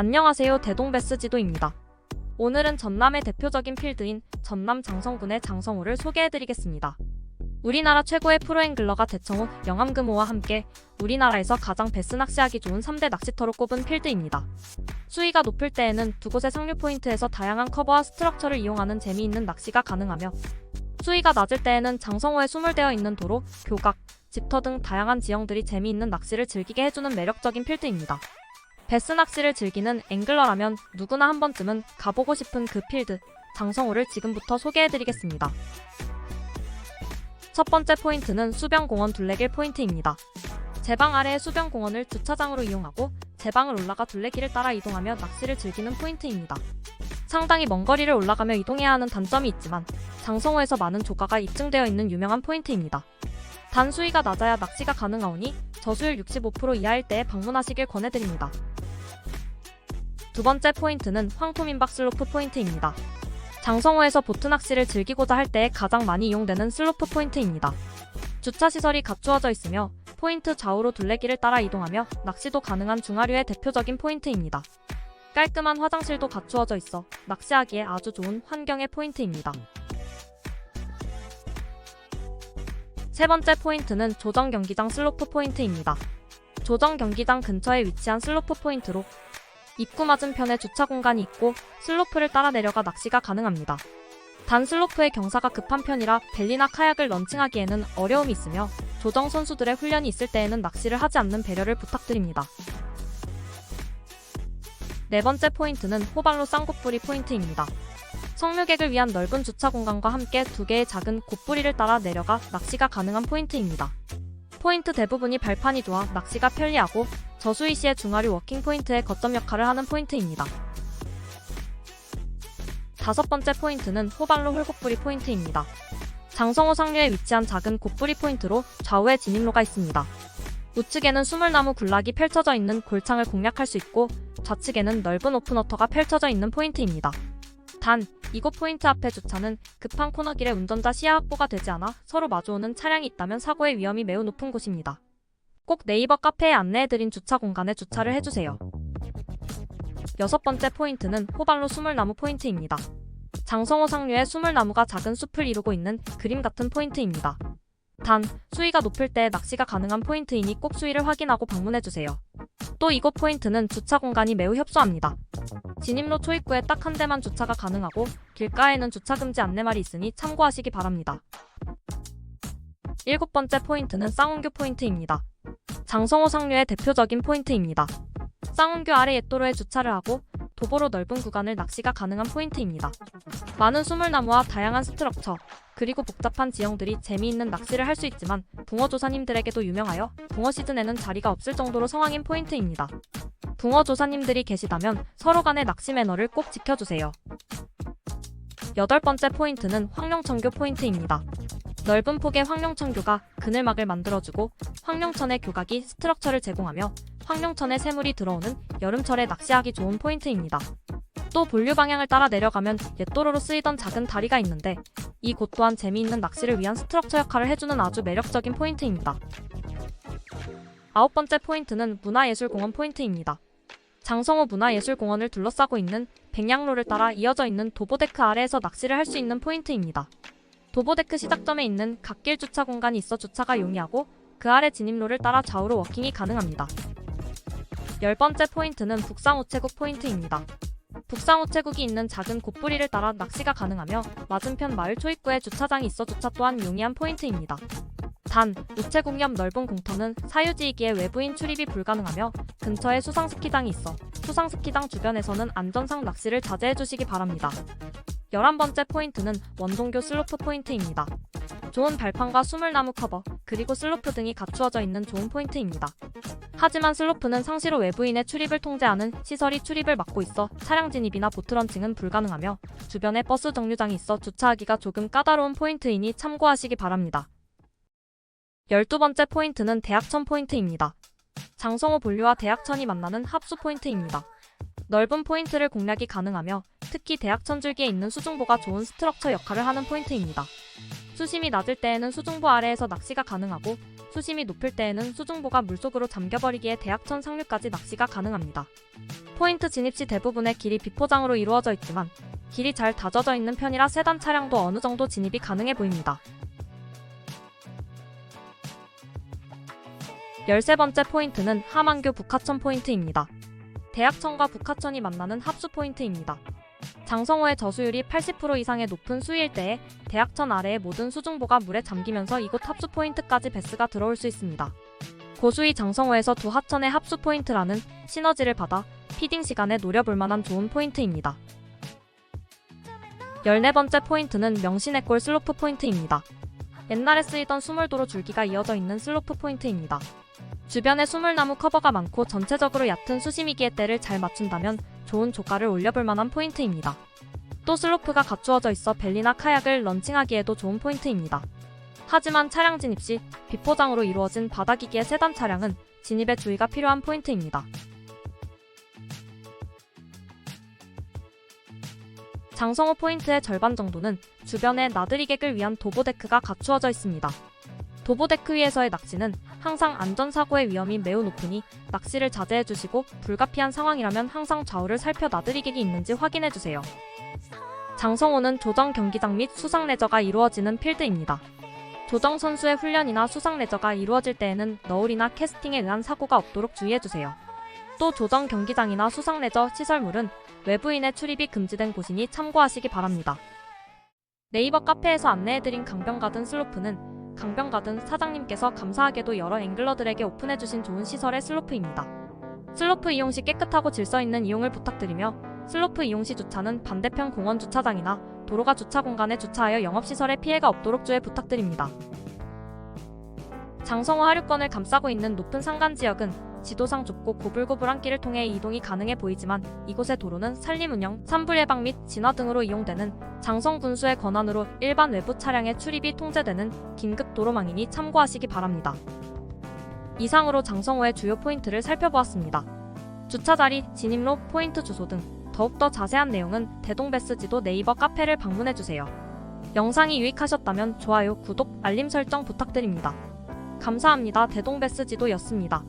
안녕하세요 대동베스 지도입니다. 오늘은 전남의 대표적인 필드인 전남 장성군의 장성호를 소개해드리겠습니다. 우리나라 최고의 프로앵글러가 대청호 영암금호와 함께 우리나라에서 가장 베스 낚시하기 좋은 3대 낚시터로 꼽은 필드입니다. 수위가 높을 때에는 두 곳의 상류 포인트에서 다양한 커버와 스트럭처를 이용하는 재미있는 낚시가 가능하며 수위가 낮을 때에는 장성호에 수몰되어 있는 도로, 교각, 집터 등 다양한 지형들이 재미있는 낚시를 즐기게 해주는 매력적인 필드입니다. 베스 낚시를 즐기는 앵글러라면 누구나 한 번쯤은 가보고 싶은 그 필드, 장성호를 지금부터 소개해드리겠습니다. 첫 번째 포인트는 수변공원 둘레길 포인트입니다. 제방 아래의 수변공원을 주차장으로 이용하고 제방을 올라가 둘레길을 따라 이동하며 낚시를 즐기는 포인트입니다. 상당히 먼 거리를 올라가며 이동해야 하는 단점이 있지만 장성호에서 많은 조가가 입증되어 있는 유명한 포인트입니다. 단 수위가 낮아야 낚시가 가능하오니 저수율 65% 이하일 때에 방문하시길 권해드립니다. 두 번째 포인트는 황토민박 슬로프 포인트입니다. 장성호에서 보트 낚시를 즐기고자 할 때에 가장 많이 이용되는 슬로프 포인트입니다. 주차 시설이 갖추어져 있으며 포인트 좌우로 둘레길을 따라 이동하며 낚시도 가능한 중하류의 대표적인 포인트입니다. 깔끔한 화장실도 갖추어져 있어 낚시하기에 아주 좋은 환경의 포인트입니다. 세 번째 포인트는 조정 경기장 슬로프 포인트입니다. 조정 경기장 근처에 위치한 슬로프 포인트로 입구 맞은편에 주차 공간이 있고 슬로프를 따라 내려가 낚시가 가능합니다. 단 슬로프의 경사가 급한 편이라 벨리나 카약을 런칭하기에는 어려움이 있으며 조정 선수들의 훈련이 있을 때에는 낚시를 하지 않는 배려를 부탁드립니다. 네 번째 포인트는 호발로 쌍곡부리 포인트입니다. 성류객을 위한 넓은 주차 공간과 함께 두 개의 작은 곱부리를 따라 내려가 낚시가 가능한 포인트입니다. 포인트 대부분이 발판이 좋아 낚시가 편리하고 저수위 시의 중하류 워킹 포인트의 거점 역할을 하는 포인트입니다. 다섯 번째 포인트는 호발로 홀곡부리 포인트입니다. 장성호 상류에 위치한 작은 곱부리 포인트로 좌우에 진입로가 있습니다. 우측에는 수물나무 군락이 펼쳐져 있는 골창을 공략할 수 있고 좌측에는 넓은 오픈워터가 펼쳐져 있는 포인트입니다. 단, 이곳 포인트 앞에 주차는 급한 코너길에 운전자 시야 확보가 되지 않아 서로 마주오는 차량이 있다면 사고의 위험이 매우 높은 곳입니다. 꼭 네이버 카페에 안내해드린 주차 공간에 주차를 해주세요. 여섯 번째 포인트는 호발로 수물나무 포인트입니다. 장성호 상류에 수물나무가 작은 숲을 이루고 있는 그림 같은 포인트입니다. 단, 수위가 높을 때 낚시가 가능한 포인트이니 꼭 수위를 확인하고 방문해주세요. 또 이곳 포인트는 주차 공간이 매우 협소합니다. 진입로 초입구에 딱 한 대만 주차가 가능하고 길가에는 주차 금지 안내말이 있으니 참고하시기 바랍니다. 일곱 번째 포인트는 쌍운교 포인트입니다. 장성호 상류의 대표적인 포인트입니다. 쌍운교 아래 옛도로에 주차를 하고 도보로 넓은 구간을 낚시가 가능한 포인트입니다. 많은 수물나무와 다양한 스트럭처, 그리고 복잡한 지형들이 재미있는 낚시를 할 수 있지만 붕어 조사님들에게도 유명하여 붕어 시즌에는 자리가 없을 정도로 성황인 포인트입니다. 붕어 조사님들이 계시다면 서로 간의 낚시 매너를 꼭 지켜주세요. 여덟 번째 포인트는 황룡천교 포인트입니다. 넓은 폭의 황룡천교가 그늘막을 만들어주고 황룡천의 교각이 스트럭처를 제공하며 황룡천에 새물이 들어오는 여름철에 낚시하기 좋은 포인트입니다. 또 본류 방향을 따라 내려가면 옛도로로 쓰이던 작은 다리가 있는데 이 곳 또한 재미있는 낚시를 위한 스트럭처 역할을 해주는 아주 매력적인 포인트입니다. 아홉 번째 포인트는 문화예술공원 포인트입니다. 장성호 문화예술공원을 둘러싸고 있는 백양로를 따라 이어져 있는 도보데크 아래에서 낚시를 할 수 있는 포인트입니다. 도보데크 시작점에 있는 갓길 주차 공간이 있어 주차가 용이하고 그 아래 진입로를 따라 좌우로 워킹이 가능합니다. 열 번째 포인트는 북상우체국 포인트입니다. 북상우체국이 있는 작은 곱부리를 따라 낚시가 가능하며 맞은편 마을 초입구에 주차장이 있어 주차 또한 용이한 포인트입니다. 단, 우체국 옆 넓은 공터는 사유지이기에 외부인 출입이 불가능하며 근처에 수상스키장이 있어 수상스키장 주변에서는 안전상 낚시를 자제해 주시기 바랍니다. 11번째 포인트는 원동교 슬로프 포인트입니다. 좋은 발판과 수물나무 커버, 그리고 슬로프 등이 갖추어져 있는 좋은 포인트입니다. 하지만 슬로프는 상시로 외부인의 출입을 통제하는 시설이 출입을 막고 있어 차량 진입이나 보트 런칭은 불가능하며 주변에 버스 정류장이 있어 주차하기가 조금 까다로운 포인트이니 참고하시기 바랍니다. 12번째 포인트는 대학천 포인트입니다. 장성호 본류와 대학천이 만나는 합수 포인트입니다. 넓은 포인트를 공략이 가능하며 특히 대학 천 줄기에 있는 수중보가 좋은 스트럭처 역할을 하는 포인트입니다. 수심이 낮을 때에는 수중보 아래에서 낚시가 가능하고 수심이 높을 때에는 수중보가 물속으로 잠겨버리기에 대학천 상류까지 낚시가 가능합니다. 포인트 진입 시 대부분의 길이 비포장으로 이루어져 있지만 길이 잘 다져져 있는 편이라 세단 차량도 어느 정도 진입이 가능해 보입니다. 열세 번째 포인트는 함안교 북하천 포인트입니다. 대학천과 북하천이 만나는 합수 포인트입니다. 장성호의 저수율이 80% 이상의 높은 수위일 때에 대학천 아래의 모든 수중보가 물에 잠기면서 이곳 합수 포인트까지 배스가 들어올 수 있습니다. 고수위 장성호에서 두 하천의 합수 포인트라는 시너지를 받아 피딩 시간에 노려볼 만한 좋은 포인트입니다. 14번째 포인트는 명신의 골 슬로프 포인트입니다. 옛날에 쓰이던 수물도로 줄기가 이어져 있는 슬로프 포인트입니다. 주변에 수물나무 커버가 많고 전체적으로 얕은 수심이기에 때를 잘 맞춘다면 좋은 조가를 올려볼 만한 포인트입니다. 또 슬로프가 갖추어져 있어 벨리나 카약을 런칭하기에도 좋은 포인트입니다. 하지만 차량 진입 시 비포장으로 이루어진 바닥이기에 세단 차량은 진입에 주의가 필요한 포인트입니다. 장성호 포인트의 절반 정도는 주변에 나들이객을 위한 도보 데크가 갖추어져 있습니다. 도보데크 위에서의 낚시는 항상 안전사고의 위험이 매우 높으니 낚시를 자제해 주시고 불가피한 상황이라면 항상 좌우를 살펴 나들이객이 있는지 확인해 주세요. 장성호는 조정 경기장 및 수상 레저가 이루어지는 필드입니다. 조정 선수의 훈련이나 수상 레저가 이루어질 때에는 너울이나 캐스팅에 의한 사고가 없도록 주의해 주세요. 또 조정 경기장이나 수상 레저 시설물은 외부인의 출입이 금지된 곳이니 참고하시기 바랍니다. 네이버 카페에서 안내해드린 강변 가든 슬로프는 강변가든 사장님께서 감사하게도 여러 앵글러들에게 오픈해주신 좋은 시설의 슬로프입니다. 슬로프 이용 시 깨끗하고 질서 있는 이용을 부탁드리며 슬로프 이용 시 주차는 반대편 공원 주차장이나 도로가 주차 공간에 주차하여 영업시설에 피해가 없도록 주의 부탁드립니다. 장성호 하류권을 감싸고 있는 높은 산간 지역은 지도상 좁고 고불고불한 길을 통해 이동이 가능해 보이지만 이곳의 도로는 산림 운영, 산불 예방 및 진화 등으로 이용되는 장성 군수의 권한으로 일반 외부 차량의 출입이 통제되는 긴급 도로망이니 참고하시기 바랍니다. 이상으로 장성호의 주요 포인트를 살펴보았습니다. 주차 자리, 진입로, 포인트 주소 등 더욱더 자세한 내용은 대동베스 지도 네이버 카페를 방문해주세요. 영상이 유익하셨다면 좋아요, 구독, 알림 설정 부탁드립니다. 감사합니다. 대동베스 지도였습니다.